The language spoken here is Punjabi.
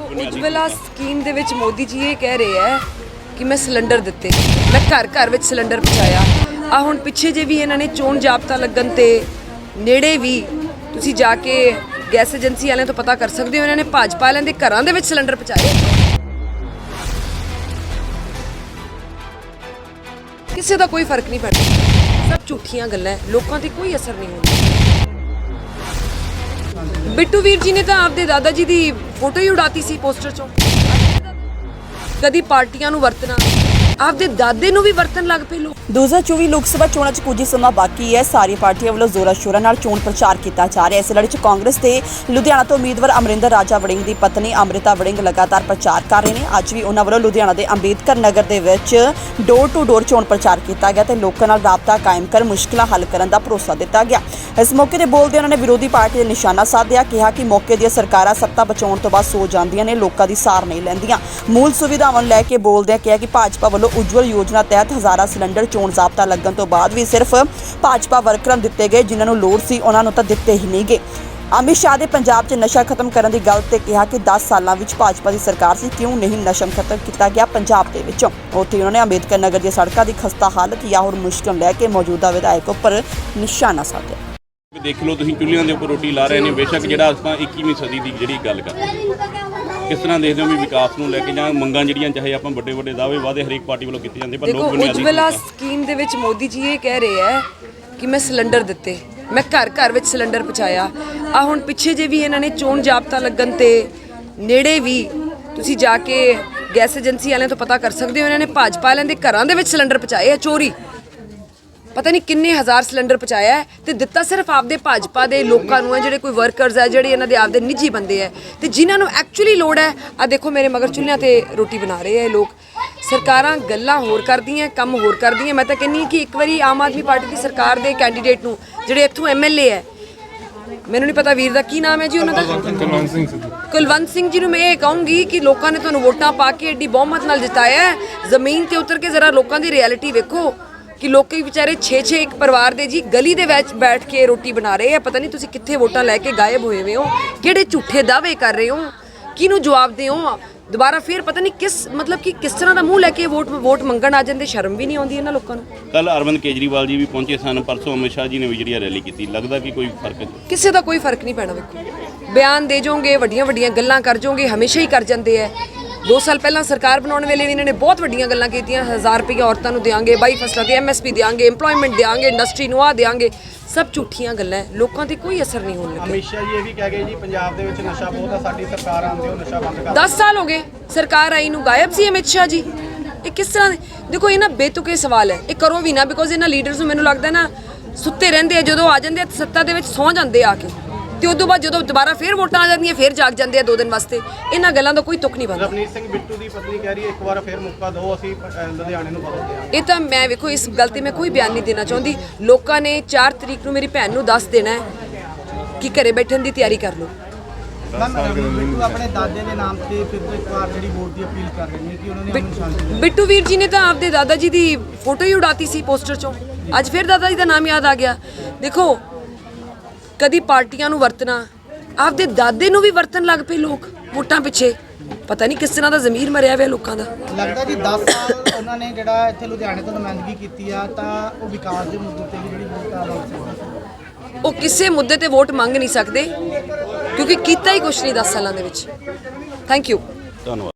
ਉਜਵਲਾ ਸਕੀਮ ਦੇ ਵਿੱਚ ਮੋਦੀ ਜੀ ਇਹ ਕਹਿ ਰਹੇ ਹੈ ਕਿ ਮੈਂ ਸਿਲੰਡਰ ਦਿੱਤੇ ਮੈਂ ਘਰ ਘਰ ਵਿੱਚ ਸਿਲੰਡਰ ਪਹੁੰਚਾਇਆ। ਆ ਹੁਣ ਪਿੱਛੇ ਜੇ ਵੀ ਇਹਨਾਂ ਨੇ ਚੋਣ ਜਾਬਤਾ ਲੱਗਣ ਤੇ ਨੇੜੇ ਵੀ ਤੁਸੀਂ ਜਾ ਕੇ ਗੈਸ ਏਜੰਸੀ ਵਾਲਿਆਂ ਤੋਂ ਪਤਾ ਕਰ ਸਕਦੇ ਹੋ, ਇਹਨਾਂ ਨੇ ਭਾਜਪਾ ਵਾਲਿਆਂ ਦੇ ਘਰਾਂ ਦੇ ਵਿੱਚ ਸਿਲੰਡਰ ਪਹੁੰਚਾਏ। ਕਿਸੇ ਦਾ ਕੋਈ ਫ਼ਰਕ ਨਹੀਂ ਪੈਂਦਾ। ਸਭ ਝੂਠੀਆਂ ਗੱਲਾਂ ਲੋਕਾਂ ਤੇ ਕੋਈ ਅਸਰ ਨਹੀਂ ਹੁੰਦਾ। ਬਿੱਟੂ ਵੀਰ ਜੀ ਨੇ ਤਾਂ ਆਪਦੇ ਦਾਦਾ ਜੀ ਦੀ ਫੋਟੋ ਹੀ ਉਡਾਤੀ ਸੀ ਪੋਸਟਰ ਚੋਂ। ਕਦੀ ਪਾਰਟੀਆਂ ਨੂੰ ਵਰਤਣਾ। ਆਪਦੇ ਦਾਦੇ ਨੂੰ ਵੀ ਵਰਤਣ ਲੱਗ ਪਏ ਲੋਕ। 2024 ਲੋਕ ਸਭਾ ਚੋਣਾਂ 'ਚ ਕੁਝ ਹੀ ਸਮਾਂ ਬਾਕੀ ਹੈ। ਸਾਰੀਆਂ ਪਾਰਟੀਆਂ ਵੱਲੋਂ ਜ਼ੋਰਾ ਸ਼ੋਰਾਂ ਨਾਲ ਚੋਣ ਪ੍ਰਚਾਰ ਕੀਤਾ ਜਾ ਰਿਹਾ ਹੈ। ਇਸ ਲੜੀ 'ਚ ਕਾਂਗਰਸ ਦੇ ਲੁਧਿਆਣਾ ਤੋਂ ਉਮੀਦਵਾਰ ਅਮਰਿੰਦਰ ਰਾਜਾ ਵੜਿੰਗ ਦੀ ਪਤਨੀ ਅੰਮ੍ਰਿਤਾ ਵੜਿੰਗ ਲਗਾਤਾਰ ਪ੍ਰਚਾਰ ਕਰ ਰਹੇ ਨੇ। ਅੱਜ ਵੀ ਉਹਨਾਂ ਵੱਲੋਂ ਲੁਧਿਆਣਾ ਦੇ ਅੰਬੇਦਕਰ ਨਗਰ ਦੇ ਵਿੱਚ ਡੋਰ ਟੂ ਡੋਰ ਚੋਣ ਪ੍ਰਚਾਰ ਕੀਤਾ ਗਿਆ ਤੇ ਲੋਕਾਂ ਨਾਲ ਰਾਬਤਾ ਕਾਇਮ ਕਰ ਮੁਸ਼ਕਲਾਂ ਹੱਲ ਕਰਨ ਦਾ ਭਰੋਸਾ ਦਿੱਤਾ ਗਿਆ। ਇਸ ਮੌਕੇ ਤੇ ਬੋਲਦੇ ਉਹਨਾਂ ਨੇ ਵਿਰੋਧੀ ਪਾਰਟੀ ਦੇ ਨਿਸ਼ਾਨਾ ਸਾਧਿਆ, ਕਿਹਾ ਕਿ ਮੌਕੇ ਦੀਆਂ ਸਰਕਾਰਾਂ ਸੱਤਾ ਬਚਾਉਣ ਤੋਂ ਬਾਅਦ ਸੋ ਜਾਂਦੀਆਂ ਨੇ, ਲੋਕਾਂ ਦੀ ਸਾਰ ਨਹੀਂ ਲੈਂਦੀਆਂ। ਮੂਲ ਸੁਵਿਧਾਵਾਂ ਨੂੰ ਲੈ ਕੇ ਬੋਲਦਿਆਂ ਕਿਹਾ ਕਿ ਭਾਜਪਾ ਵੱਲੋਂ ਉਜਵਲ ਯੋਜਨਾ ਤਹਿਤ ਹਜ਼ਾਰਾਂ ਸਿਲੰਡਰ ਚੋਣ ਜ਼ਾਬਤਾ ਲੱਗਣ ਤੋਂ ਬਾਅਦ ਵੀ ਸਿਰਫ ਭਾਜਪਾ ਵਰਕਰਾਂ ਨੂੰ ਦਿੱਤੇ ਗਏ, ਜਿਨ੍ਹਾਂ ਨੂੰ ਲੋੜ ਸੀ, ਉਹਨਾਂ ਨੂੰ ਤਾਂ ਦਿੱਤੇ ਹੀ ਨਹੀਂ ਗਏ ਅਮਿਤ ਸ਼ਾਹ ਦੇ ਪੰਜਾਬ 'ਚ ਨਸ਼ਾ ਖਤਮ ਕਰਨ ਦੀ ਗੱਲ ਤੇ ਕਿਹਾ ਕਿ 10 ਸਾਲਾਂ ਵਿੱਚ ਭਾਜਪਾ ਦੀ ਸਰਕਾਰ ਸੀ, ਕਿਉਂ ਨਹੀਂ ਨਸ਼ਾ ਖਤਮ ਕੀਤਾ ਗਿਆ ਪੰਜਾਬ ਦੇ ਵਿੱਚੋਂ? ਉੱਥੇ ਉਹਨਾਂ ਨੇ ਅੰਬੇਦਕਰ ਨਗਰ ਦੀਆਂ ਸੜਕਾਂ ਦੀ ਖਸਤਾ ਹਾਲਤ ਜਾਂ ਹੋਰ ਮੁਸ਼ਕਲ ਲੈ ਕੇ ਮੌਜੂਦਾ ਵਿਧਾਇਕ ਉੱਪਰ ਨਿਸ਼ਾਨਾ ਸਾਧਿਆ। ਦੇਖ ਲਓ ਤੁਸੀਂ ਚੁੱਲ੍ਹਿਆਂ ਦੇ ਉੱਪਰ ਰੋਟੀ ਲਾ ਰਹੇ ਨੇ ਬੇਸ਼ੱਕ ਜਿਹੜਾ ਆਪਾਂ 21ਵੀਂ ਸਦੀ ਦੀ ਜਿਹੜੀ ਗੱਲ ਕਰ ਰਹੇ ਹਾਂ। ਕਿਸ ਤਰ੍ਹਾਂ ਦੇਖਦੇ ਹੋ ਵੀ ਵਿਕਾਸ ਨੂੰ ਲੈ ਕੇ ਜਾਂ ਮੰਗਾਂ ਜਿਹੜੀਆਂ ਚਾਹੇ ਆਪਾਂ ਵੱਡੇ ਵੱਡੇ ਦਾਅਵੇ ਵਾਅਦੇ ਹਰੇਕ ਪਾਰਟੀ ਵੱਲੋਂ ਕੀਤੇ ਜਾਂਦੇ ਪਰ ਦੇਖੋ ਲੋਕ ਬੁਨਿਆਦੀ ਉਜਵਲਾ ਸਕੀਮ ਦੇ ਵਿੱਚ ਮੋਦੀ ਜੀ ਇਹ ਕਹਿ ਰਹੇ ਹੈ ਕਿ ਮੈਂ ਸਿਲੰਡਰ ਦਿੱਤੇ ਮੈਂ ਘਰ ਘਰ ਵਿੱਚ ਸਿਲੰਡਰ ਪਹੁੰਚਾਇਆ। ਆ ਹੁਣ ਪਿੱਛੇ ਜੇ ਵੀ ਇਹਨਾਂ ਨੇ ਚੋਣ ਜਾਬਤਾ ਲੱਗਣ ਤੇ ਨੇੜੇ ਵੀ ਤੁਸੀਂ ਜਾ ਕੇ ਗੈਸ ਏਜੰਸੀ ਵਾਲਿਆਂ ਤੋਂ ਪਤਾ ਕਰ ਸਕਦੇ ਹੋ ਇਹਨਾਂ ਨੇ ਭਾਜਪਾ ਵਾਲਿਆਂ ਦੇ ਘਰਾਂ ਦੇ ਵਿੱਚ ਸਿਲੰਡਰ ਪਹੁੰਚਾਏ ਆ ਚੋਰੀ। ਪਤਾ ਨਹੀਂ ਕਿੰਨੇ ਹਜ਼ਾਰ ਸਿਲੰਡਰ ਪਹੁੰਚਾਇਆ ਹੈ ਤੇ ਦਿੱਤਾ ਸਿਰਫ ਆਪਦੇ ਭਾਜਪਾ ਦੇ ਲੋਕਾਂ ਨੂੰ ਹੈ ਜਿਹੜੇ ਕੋਈ ਵਰਕਰਸ ਹੈ ਜਿਹੜੇ ਇਹਨਾਂ ਦੇ ਆਪਦੇ ਨਿੱਜੀ ਬੰਦੇ ਹੈ। ਤੇ ਜਿਨ੍ਹਾਂ ਨੂੰ ਐਕਚੁਅਲੀ ਲੋੜ ਹੈ ਆ ਦੇਖੋ ਮੇਰੇ ਮਗਰ ਚੁੱਲ੍ਹਿਆਂ ਤੇ ਰੋਟੀ ਬਣਾ ਰਹੇ ਹੈ ਇਹ ਲੋਕ। ਸਰਕਾਰਾਂ ਗੱਲਾਂ ਹੋਰ ਕਰਦੀਆਂ ਕੰਮ ਹੋਰ ਕਰਦੀਆਂ। ਮੈਂ ਤਾਂ ਕਹਿੰਨੀ ਕਿ ਇੱਕ ਵਾਰੀ ਆਮ ਆਦਮੀ ਪਾਰਟੀ ਦੀ ਸਰਕਾਰ ਦੇ ਕੈਂਡੀਡੇਟ ਨੂੰ ਜਿਹੜੇ ਇੱਥੋਂ ਐਮਐਲਏ ਹੈ ਮੈਨੂੰ ਨਹੀਂ ਪਤਾ ਵੀਰ ਦਾ ਕੀ ਨਾਮ ਹੈ ਜੀ ਉਹਨਾਂ ਦਾ। ਕੁਲਵੰਤ ਸਿੰਘ ਸਿੱਧੂ। ਕੁਲਵੰਤ ਸਿੰਘ ਜੀ ਨੂੰ ਮੈਂ ਇਹ ਕਹੂੰਗੀ ਕਿ ਲੋਕਾਂ ਨੇ ਤੁਹਾਨੂੰ ਵੋਟਾਂ ਪਾ ਕੇ ਏਡੀ ਬਹੁਮਤ ਨਾਲ ਜਿਤਾਇਆ ਹੈ। ਜ਼ਮੀਨ ਤੇ ਉਤਰ ਕੇ ਜ਼ਰਾ ਲੋਕਾਂ ਦੀ ਰਿਐਲਿਟੀ ਵੇਖੋ। ਕਿ ਲੋਕੀ ਵਿਚਾਰੇ 6-6 ਇੱਕ ਪਰਿਵਾਰ ਦੇ ਜੀ ਗਲੀ ਦੇ ਵਿੱਚ ਬੈਠ ਕੇ ਰੋਟੀ ਬਣਾ ਰਹੇ ਆ। ਪਤਾ ਨਹੀਂ ਤੁਸੀਂ ਕਿੱਥੇ ਵੋਟਾਂ ਲੈ ਕੇ ਗਾਇਬ ਹੋਏ ਹੋਏ ਹੋ। ਕਿਹੜੇ ਝੂਠੇ ਦਾਅਵੇ ਕਰ ਰਹੇ ਹੋ? ਕਿਹਨੂੰ ਜਵਾਬ ਦਿਓ? ਦੁਬਾਰਾ ਫੇਰ ਪਤਾ ਨਹੀਂ ਕਿਸ ਮਤਲਬ ਕਿ ਕਿਸ ਤਰ੍ਹਾਂ ਦਾ ਮੂੰਹ ਲੈ ਕੇ ਵੋਟ ਵੋਟ ਮੰਗਣ ਆ ਜਾਂਦੇ? ਸ਼ਰਮ ਵੀ ਨਹੀਂ ਆਉਂਦੀ ਇਹਨਾਂ ਲੋਕਾਂ ਨੂੰ? ਕੱਲ ਅਰਵਿੰਦ ਕੇਜਰੀਵਾਲ ਜੀ ਵੀ ਪਹੁੰਚੇ ਸਨ ਪਰਸੋਂ ਅਮਿਤ ਸ਼ਾਹ ਜੀ ਨੇ ਵੀ ਜਿਹੜੀ ਰੈਲੀ ਕੀਤੀ। ਲੱਗਦਾ ਕਿ ਕੋਈ ਫ਼ਰਕ ਕਿਸੇ ਦਾ ਕੋਈ ਫ਼ਰਕ ਨਹੀਂ ਪੈਣਾ ਵੇਖੋ। ਬਿਆਨ ਦੇ ਜਾਓਗੇ ਵੱਡੀਆਂ ਵੱਡੀਆਂ ਗੱਲਾਂ ਕਰ ਜਾਓਗੇ ਹਮੇਸ਼ਾ ਹੀ ਕਰ ਜਾਂਦੇ ਐ 2 ਸਾਲ ਪਹਿਲਾਂ ਸਰਕਾਰ ਬਣਾਉਣ ਵੇਲੇ ਵੀ ਇਹਨਾਂ ਨੇ ਬਹੁਤ ਵੱਡੀਆਂ ਗੱਲਾਂ ਕੀਤੀਆਂ। 1000 ਰੁਪਏ ਔਰਤਾਂ ਨੂੰ ਦੇਾਂਗੇ 22 ਫਸਲਾਂ ਤੇ ਐਮਐਸਪੀ ਦੇਾਂਗੇ EMPLOYMENT ਦੇਾਂਗੇ ਇੰਡਸਟਰੀ ਨੂੰ ਆ ਦੇਾਂਗੇ ਸਭ ਝੂਠੀਆਂ ਗੱਲਾਂ ਲੋਕਾਂ ਤੇ ਕੋਈ ਅਸਰ ਨਹੀਂ ਹੋਣ ਲੱਗਿਆ ਅਮਿਤ ਸ਼ਾਹ ਜੀ ਇਹ ਵੀ ਕਹਿ ਗਏ ਜੀ ਪੰਜਾਬ ਦੇ ਵਿੱਚ ਨਸ਼ਾ ਬਹੁਤ ਆ ਸਾਡੀ ਸਰਕਾਰ ਆਉਂਦੇ ਹੋ ਨਸ਼ਾ ਬੰਦ ਕਰ 10 ਸਾਲ ਹੋ ਗਏ ਸਰਕਾਰ ਆਈ ਨੂੰ ਗਾਇਬ ਸੀ ਅਮਿਤ ਸ਼ਾਹ ਜੀ। ਇਹ ਕਿਸ ਤਰ੍ਹਾਂ ਦੇ- ਦੇਖੋ ਇਹ ਨਾ ਬੇਤੁਕੇ ਸਵਾਲ ਹੈ ਇਹ ਕਰੋ ਵੀ ਨਾ ਬਿਕੋਜ਼ ਇਹਨਾਂ ਲੀਡਰਸ ਨੂੰ ਮੈਨੂੰ ਲੱਗਦਾ ਨਾ ਸੁੱਤੇ ਰਹਿੰਦੇ ਆ ਜਦੋਂ ਆ ਜਾਂਦੇ ਆ ਸੱਤਾ ਦੇ ਵਿੱਚ ਸੌ ਜਾਂਦੇ ਆ ਕੇ। ਤੇ ਉਸ ਤੋਂ ਬਾਅਦ ਜਦੋਂ ਦੁਬਾਰਾ ਫੇਰ ਵੋਟਾਂ ਆ ਜਾਂਦੀਆਂ ਫੇਰ ਜਾਗ ਜਾਂਦੇ ਆ ਦੋ ਦਿਨ ਵਾਸਤੇ। ਇਹਨਾਂ ਗੱਲਾਂ ਦਾ ਕੋਈ ਤੁਕ ਨਹੀਂ ਬਣਦਾ। ਰਵਨੀਤ ਸਿੰਘ ਬਿੱਟੂ ਦੀ ਪਤਨੀ ਕਹਿ ਰਹੀ ਹੈ ਇੱਕ ਵਾਰ ਫਿਰ ਮੌਕਾ ਦਿਓ ਅਸੀਂ ਲੁਧਿਆਣੇ ਨੂੰ ਬਦਲਦੇ ਹਾਂ ਇਹ ਤਾਂ ਮੈਂ ਵੇਖੋ ਇਸ ਗੱਲ ਤੇ ਮੈਂ ਕੋਈ ਬਿਆਨ ਨਹੀਂ ਦੇਣਾ ਚਾਹੁੰਦੀ। ਲੋਕਾਂ ਨੇ 4 ਤਰੀਕ ਨੂੰ ਮੇਰੀ ਭੈਣ ਨੂੰ ਦੱਸ ਦੇਣਾ ਹੈ ਕਿ ਘਰੇ ਬੈਠਣ ਦੀ ਤਿਆਰੀ ਕਰ ਲਓ। ਮੈਮ ਰਵਨੀਤ ਬਿੱਟੂ ਆਪਣੇ ਦਾਦੇ ਦੇ ਨਾਮ ਤੇ ਫਿਰ ਤੋਂ ਇੱਕ ਵਾਰ ਜਿਹੜੀ ਵੋਟ ਦੀ ਅਪੀਲ ਕਰ ਰਹੇ ਨੇ ਕਿ ਉਹਨਾਂ ਨੇ ਉਹਨੂੰ ਸ਼ਾਂਤੀ ਦਿੱਤੀ ਬਿੱਟੂ ਵੀਰ ਜੀ ਨੇ ਤਾਂ ਆਪਦੇ ਦਾਦਾ ਜੀ ਦੀ ਫੋਟੋ ਹੀ ਉਡਾਤੀ ਸੀ ਪੋਸਟਰ ਚੋਂ। ਅੱਜ ਫਿਰ ਦਾਦਾ ਜੀ ਦਾ ਨਾਮ ਯਾਦ ਆ ਗਿਆ। ਦੇਖੋ ਕਦੀ ਪਾਰਟੀਆਂ ਨੂੰ ਵਰਤਣਾ ਆਪਦੇ ਦਾਦੇ ਨੂੰ ਵੀ ਵਰਤਣ ਲੱਗ ਪਏ ਲੋਕ ਵੋਟਾਂ ਪਿੱਛੇ। ਪਤਾ ਨਹੀਂ ਕਿਸ ਤਰ੍ਹਾਂ ਦਾ ਜ਼ਮੀਰ ਮਰਿਆ ਹੋਇਆ ਲੋਕਾਂ ਦਾ। ਲੱਗਦਾ ਜੀ 10 ਸਾਲ ਉਹਨਾਂ ਨੇ ਜਿਹੜਾ ਇੱਥੇ ਲੁਧਿਆਣੇ ਤੋਂ ਨੁਮਾਇੰਦਗੀ ਕੀਤੀ ਆ ਤਾਂ ਉਹ ਵਿਕਾਸ ਦੇ ਮੁੱਦੇ ਤੇ ਵੀ ਜਿਹੜੀ ਵੋਟ ਆ ਸਕਦੇ ਉਹ ਕਿਸੇ ਮੁੱਦੇ ਤੇ ਵੋਟ ਮੰਗ ਨਹੀਂ ਸਕਦੇ ਕਿਉਂਕਿ ਕੀਤਾ ਹੀ ਕੁਛ ਨਹੀਂ 10 ਸਾਲਾਂ ਦੇ ਵਿੱਚ। ਥੈਂਕ ਯੂ ਧੰਨਵਾਦ।